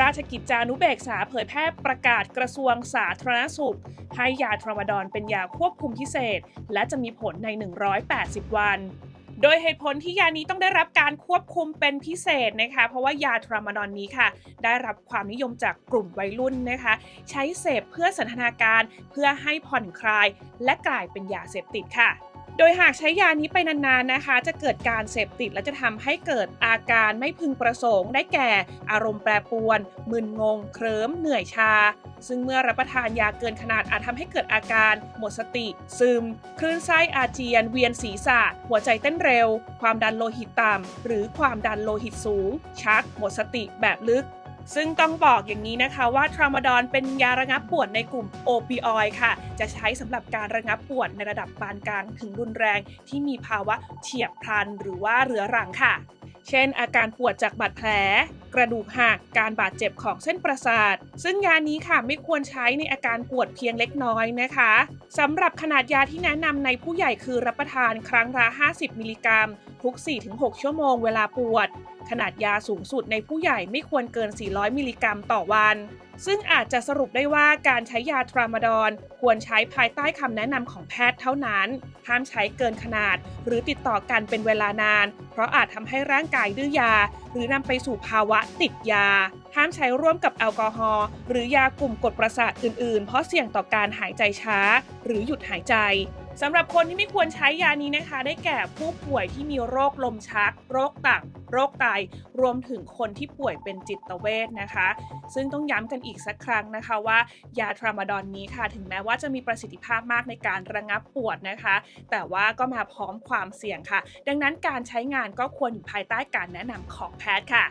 ราชกิจจานุเบกษาเผยแพร่ประกาศกระทรวงสาธารณสุข ให้ยาทรมาดอนเป็นยาควบคุมพิเศษ และจะมีผลใน 180 วันโดยเหตุผลที่ยานี้ต้องได้รับการควบคุมเป็นพิเศษนะคะ เพราะว่ายาทรามาดอนนี้ค่ะ ได้รับความนิยมจากกลุ่มวัยรุ่นนะคะ ใช้เสพเพื่อสันทนาการเพื่อให้ผ่อนคลาย และกลายเป็นยาเสพติดค่ะ ดยหากใช้ยานี้ไปนานๆนะคะ จะเกิดการเสพติดและจะทำให้เกิดอาการไม่พึงประสงค์ ได้แก่ อารมณ์แปรปรวน มึนงง เคลิ้มเหนื่อยชา ซึ่งเมื่อรับประทานยาเกินขนาดอาจทำให้เกิดอาการ หมดสติ ซึม คลื่นไส้อาเจียน เวียนศีรษะ หัวใจเต้นเร็ว ความดันโลหิตต่ำหรือความดันโลหิตสูง ชัก หมดสติแบบลึก ซึ่งต้องบอกอย่างนี้นะคะว่าทรามาดอนเป็นยาระงับปวดในกลุ่มโอปิออย์ค่ะ จะใช้สำหรับการระงับปวดในระดับปานกลางถึงรุนแรงที่มีภาวะเฉียบพลันหรือว่าเรื้อรังค่ะ เช่น อาการปวดจากบาดแผล กระดูกหัก การบาดเจ็บของเส้นประสาท ซึ่งยานี้ค่ะไม่ควรใช้ในอาการปวดเพียงเล็กน้อยนะคะสำหรับขนาดยาที่แนะนำในผู้ใหญ่คือรับประทานครั้งละ 50 มิลลิกรัม ทุก 4-6 ชั่วโมงเวลาปวด ขนาดยาสูงสุดในผู้ใหญ่ไม่ควรเกิน 400 มิลลิกรัมต่อวัน ซึ่งอาจจะสรุปได้ว่าการใช้ยาทรามาดอนควรใช้ภายใต้คำแนะนำของแพทย์เท่านั้น ห้ามใช้เกินขนาด หรือติดต่อกันเป็นเวลานาน เพราะอาจทำให้ร่างกายดื้อยา หรือนำไปสู่ภาวะติดยา ห้ามใช้ร่วมกับแอลกอฮอล์หรือยากลุ่มกดประสาทอื่นๆ เพราะเสี่ยงต่อการหายใจช้า หรือหยุดหายใจสำหรับคนที่ไม่ควรใช้ยานี้นะคะ ได้แก่ผู้ป่วยที่มีโรคลมชัก โรคตับ โรคไต รวมถึงคนที่ป่วยเป็นจิตเวชนะคะ ซึ่งต้องย้ำกันอีกสักครั้งนะคะว่า ยาทรามาดอนนี้ค่ะ ถึงแม้ว่าจะมีประสิทธิภาพมากในการระงับปวดนะคะ แต่ว่าก็มาพร้อมความเสี่ยงค่ะ ดังนั้นการใช้งานก็ควรอยู่ภายใต้การแนะนำของแพทย์ค่ะ